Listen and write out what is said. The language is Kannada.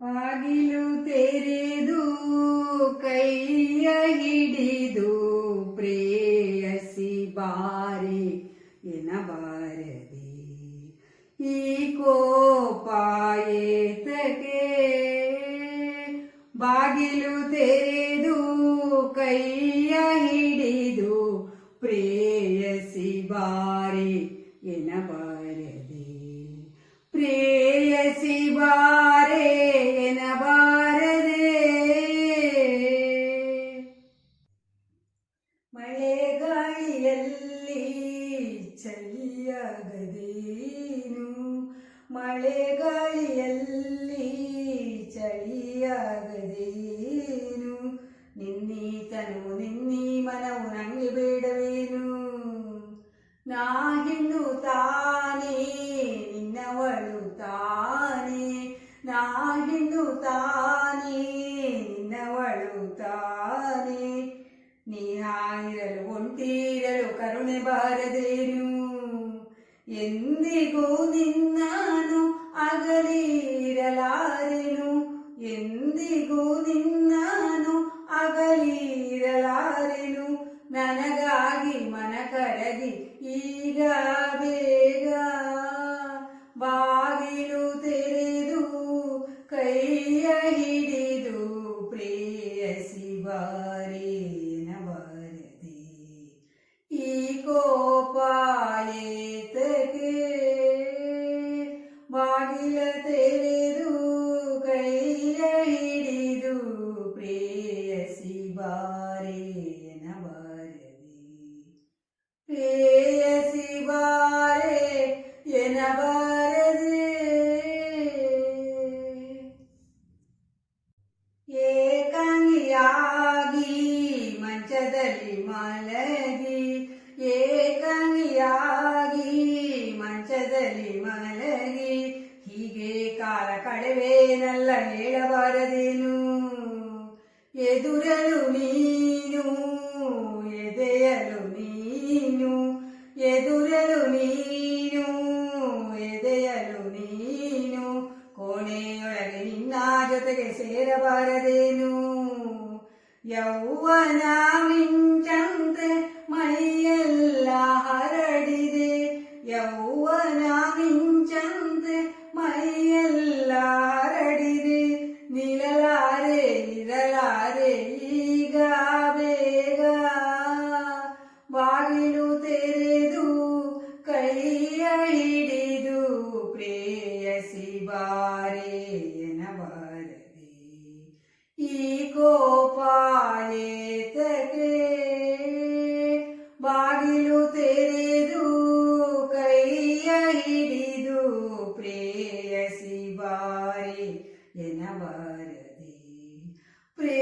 ಬಾಗಿಲು ತೆರೆದು, ಕೈಯ ಹಿಡಿದು, ಪ್ರೇಯಸಿ ಬಾರಿ ಎನಬಾರದೆ ಈ ಕೋಪಾಯೇತಕ್ಕೆ ಬಾಗಿಲು ತೆರೆದು, ಕೈಯ ಹಿಡಿದು, ಪ್ರೇಯಸಿ ಬಾರಿ ಎನಬಾರದೆ ಮಳೆಗಾಳಿಯಲ್ಲಿ ಚಳಿಯಾಗದೇನು? ಮಳೆಗಾಳಿಯಲ್ಲಿ ಚಳಿಯಾಗದೇನು? ನಿನ್ನೀತನು ನಿನ್ನಿ ಮನವು ನಂಗೆ ಬೇಡವೇನು? ನಾ ಹೆಣ್ಣು ತಾನೇ, ನಿನ್ನವಳು ತಾನೇ. ನಾ ಹೆಣ್ಣು ತಾನೇ, ನಿನ್ನವಳು ತಾನೇ. ನೀ ಹಾಯಿರಲು ಒಂಟಿರಲು ಕರುಣೆ ಬಾರದೇನು? ಎಂದಿಗೂ ನಿನ್ನಾನು ಅಗಲಿರಲಾರೆನು? ಎಂದಿಗೂ ನಿನ್ನಾನು ಅಗಲಿರಲಾರೆನು? ನನಗಾಗಿ ಮನ ಕರಗಿ ಈಗ ಬಾಗಿಲ ತೆರೆದು ಕೈಯ ಹಿಡಿದು ಪ್ರೇಯಸಿ ಬಾರೇನ ಬಾರದೆ ಪ್ರೇಯಸಿ ಬಾರೆ ಎನಬಾರದೆ ಏಕಾಂಗಿಯಾಗಿ ಮಂಚದಲ್ಲಿ ಮಲಗಿ ಏಕಾಂಗಿಯಾಗಿ ಮಂಚದಲ್ಲಿ ಮಲಗಿ ಕಳೆವೇನಲ್ಲ ಹೇಳಬಾರದೇನು ಎದುರಲು ನೀನು ಎದೆಯಲು ನೀನು ಎದುರಲು ನೀನು ಎದೆಯಲು ನೀನು ಕೋಣೆಯೊಳಗೆ ನಿನ್ನ ಜೊತೆಗೆ ಸೇರಬಾರದೇನು ಯೌವನ ಮಿಂಚಂತೆ ಮೈಯೆಲ್ಲ ವಾರಿ ಎನ ಬಾರದೆ ಪ್ರೇ